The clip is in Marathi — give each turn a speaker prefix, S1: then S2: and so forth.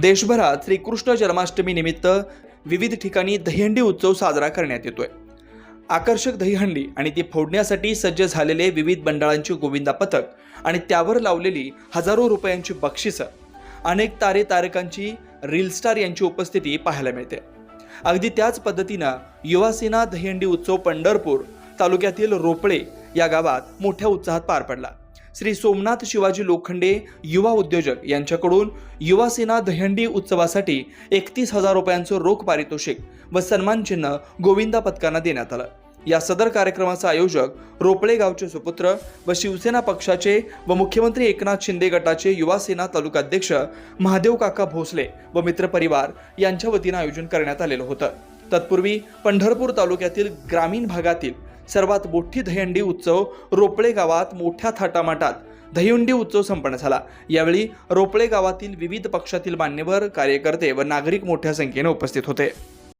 S1: देशभरात श्रीकृष्ण जन्माष्टमी निमित्त विविध ठिकाणी दहीहंडी उत्सव साजरा करण्यात येतोय. आकर्षक दहीहंडी आणि ती फोडण्यासाठी सज्ज झालेले विविध बंडाळांची गोविंदा पथक आणि त्यावर लावलेली हजारो रुपयांची बक्षिसं अनेक तारे तारकांची रील स्टार यांची उपस्थिती पाहायला मिळते. अगदी त्याच पद्धतीनं युवासेना दहीहंडी उत्सव पंढरपूर तालुक्यातील रोपळे या गावात मोठ्या उत्साहात पार पडला. श्री सोमनाथ शिवाजी लोखंडे युवा उद्योजक यांच्याकडून युवासेना दहंडी उत्सवासाठी एकतीस हजार रुपयांचं रोख पारितोषिक व सन्मानचिन्ह गोविंदा पथकांना देण्यात आलं. या सदर कार्यक्रमाचा आयोजक रोपळे गावचे सुपुत्र व शिवसेना पक्षाचे व मुख्यमंत्री एकनाथ शिंदे गटाचे युवासेना तालुकाध्यक्ष महादेव काका भोसले व मित्रपरिवार यांच्या वतीनं आयोजन करण्यात आलेलं होतं. तत्पूर्वी पंढरपूर तालुक्यातील ग्रामीण भागातील सर्वात मोठी दहीहंडी उत्सव रोपळे गावात मोठ्या थाटामाटात. दहीहंडी उत्सव संपन्न झाला. यावेळी रोपळे गावातील विविध पक्षातील मान्यवर कार्यकर्ते व नागरिक मोठ्या संख्येने उपस्थित होते.